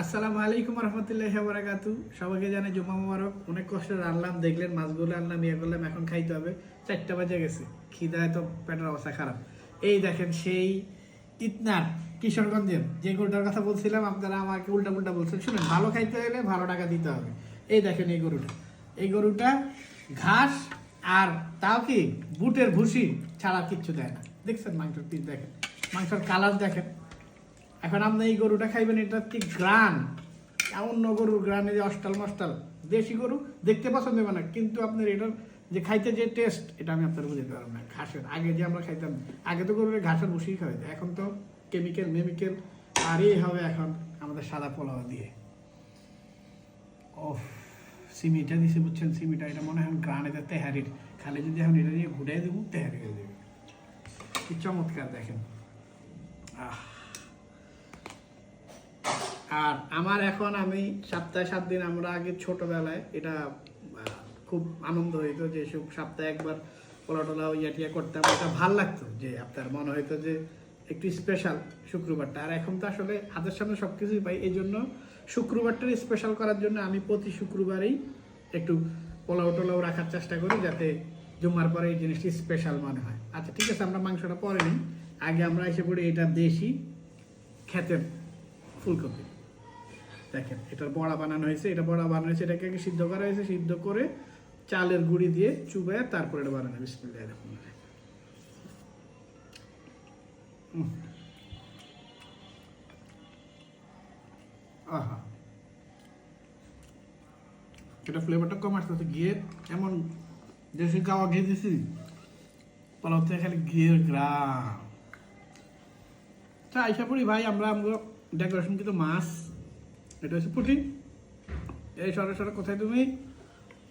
আসসালামু আলাইকুম রহমতুল্লাহ বারাকাতু সবাইকে জানে জুমা মুবারক। অনেক কষ্টে রান্নাম দেখলেন মাছগুলো আনলাম ইয়ে করলাম, এখন খাইতে হবে। চারটা বাজে গেছে। খিদায় তো পেটের অবস্থা খারাপ। এই দেখেন সেই ইতনার কিশোরগঞ্জের যে গরুটার কথা বলছিলাম, আপনারা আমাকে উল্টা উল্টা বলছেন। শুনুন, ভালো খাইতে হলে ভালো টাকা দিতে হবে। এই দেখেন এই গরুটা। এই গরুটা ঘাস আর তাও কি, বুটের ভুসি ছাড়া কিচ্ছু দেয় না। দেখছেন মাংসের পিস দেখেন। মাংসের কালার দেখেন। এখন আপনি এই গরুটা খাইবেন, এটা কি গ্রান অন্য গরুর গ্রানে যে অস্টাল মস্টাল দেশি গরু দেখতে পছন্দ হবে না, কিন্তু আপনার এটার যে খাইতে যে টেস্ট এটা আমি আপনার বুঝতে পারব না। ঘাসের, আগে যে আমরা খাইতাম, আগে তো গরুর ঘাসের বসেই খাওয়াইতো এখন তো কেমিক্যাল মেমিক্যাল আর এই হবে এখন আমাদের সাদা পোলাও দিয়ে। ও সিমিটা দিছে বুঝছেন, সিমিটা, এটা মনে হয় গ্রানে তেহারির, খালি যদি এখন এটা নিয়ে ঘুরে দেবো, তেহারি হয়ে যাবে। কি চমৎকার দেখেন। আহ। আর আমার এখন আমি সপ্তাহে সাত দিন, আমরা আগে ছোটবেলায় এটা খুব আনন্দ হইতো যে সব সপ্তাহে একবার পোলা টোলা ইয়া টিয়া করতাম। এটা ভালো লাগতো যে আপনার মনে হইতো যে একটু স্পেশাল শুক্রবারটা। আর এখন তো আসলে হাতের সামনে সব কিছুই পাই এই জন্য শুক্রবারটা স্পেশাল করার জন্য আমি প্রতি শুক্রবারেই একটু পোলাও টোলাও রাখার চেষ্টা করি যাতে জুমার পরে এই জিনিসটি স্পেশাল মনে হয়। আচ্ছা ঠিক আছে, আমরা মাংসটা পরে নিই। আগে আমরা এসে পড়ি এটা দেশি খেতের ফুলকপি। দেখেন, এটার বড়া বানানো হয়েছে, এটা বড়া বানানো হয়েছে, এটাকে আগে সিদ্ধ করা হয়েছে, সিদ্ধ করে চালের গুঁড়ি দিয়ে চুবায় তারপরে এটা বানানো বিসমিল্লাহ আহা। এটা ফ্লেভারটা কম আসতেছে গিয়ে এমন দেশি গাওয়া ঘিয়ে দিছি, পোলাও থেকে খালি ঘিয়ের গ্রাম। তা আইসা পড়ি ভাই, আমরা আমরা ডেকোরেশন কিন্তু মাছ এটা হচ্ছে পুটি এই সরে সরে কোথায় তুমি?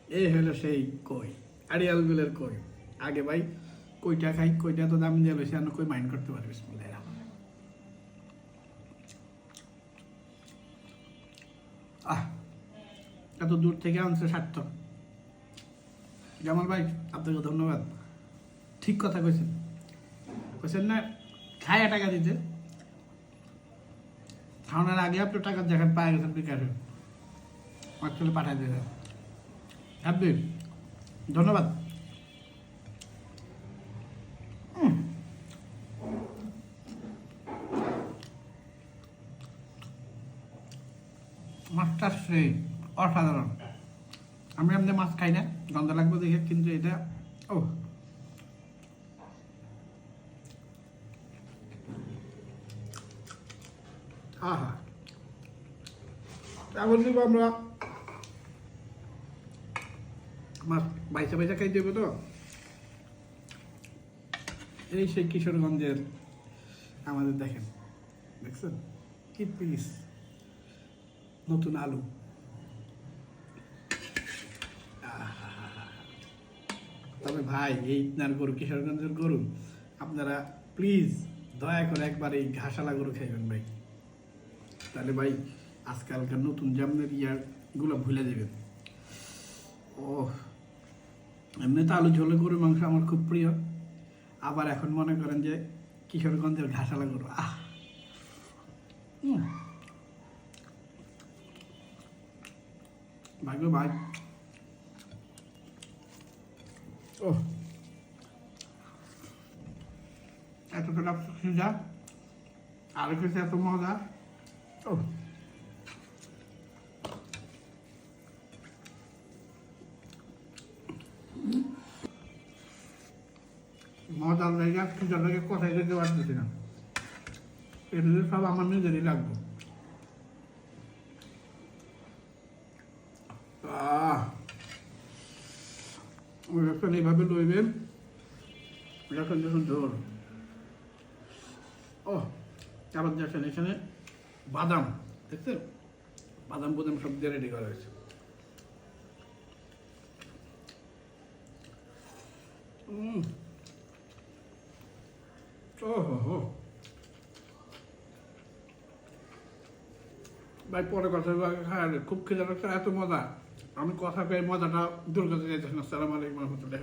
এই হলো সেই কই, আড়িয়াল বিলের কই। আগে ভাই, কইটা খাই, কইটা তো দাম দিয়ে বেশি কই মাইন্ড করতে পারবে। আহ, এত দূর থেকে আনছে সার্থক। জামাল ভাই, আপনাকে ধন্যবাদ। ঠিক কথা কইছেন। কইছেন না, খায়া টাকা দিতে। খাওয়ানোর আগে আপনি টাকা দেখেন, পায়ে গেছেন, বিকাশে অ্যাকচুয়ালি পাঠাই দিয়েছেন আপনি ধন্যবাদ। মাছটা সেই অসাধারণ। আমি এমনি মাছ খাই না, গন্ধ লাগবে দেখে, কিন্তু এটা ও আহা। এখন দিব আমরা মাছ বাইসা বাইসা খাই দেবো তো? এই সেই কিশোরগঞ্জের আমাদের দেখেন, দেখছেন? কি পিস নতুন আলু। তবে ভাই, এই আপনার গরু, কিশোরগঞ্জের গরু, আপনারা প্লিজ দয়া করে একবার এই ঘাসালা গরু খাইবেন ভাই। তাহলে ভাই, আজকালকার নতুন জামনের ইয়ারগুলো ভুলে দেবেন ও এমনি তো আলু ঝোলে গরুর মাংস আমার খুব প্রিয়। আবার এখন মনে করেন যে কিশোরগঞ্জের ঘাসালা গরু, আহ। ভাগ্য ভাই। ও এতটা সুবিধা আর কিছু এত মজা? ও মজার লেগে খিদার লেগে কথাই যেতে পারতেছি না। এগুলো সব আমার নিজেরই লাগবে। ওই একটা এইভাবে লইবেন এখন যখন ঝোল ও আবার দেখেন এখানে। বাদাম দেখছেন বাদাম বাদাম সব দিয়ে রেডি করা হয়েছে। ভাই, পরে কথা খায় খুব খেতে এত মজা। আমি কথা পেয়ে মজাটা দূর করতে চাইতেছি সালাম আলাইকুম রহমতুল্লাহ